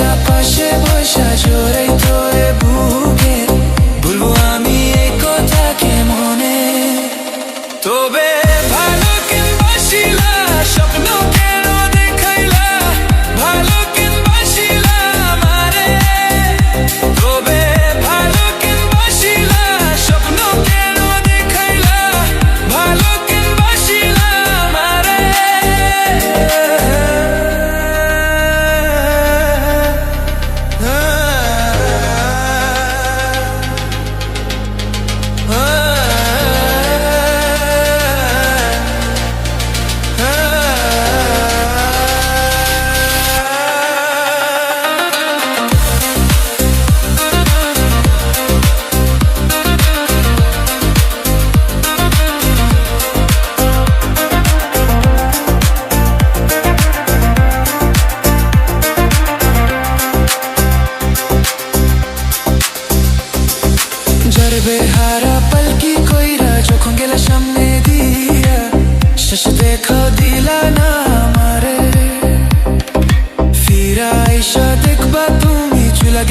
আশা পাশে বসা জোরে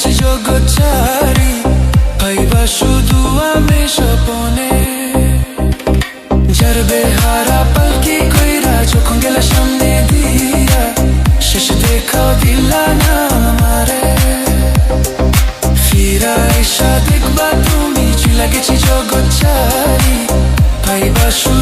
গেছি যোগচারি পাইবা শুধু আমি স্বপনে। জরবে হারা পালকি কইরা চোখ গেলা সামনে দিয়া, শেষ দেখাও দিলা না আমারে। ফিরা এসা দেখবা তুমি চলে গেছি যোগচারি পাইবা শুধু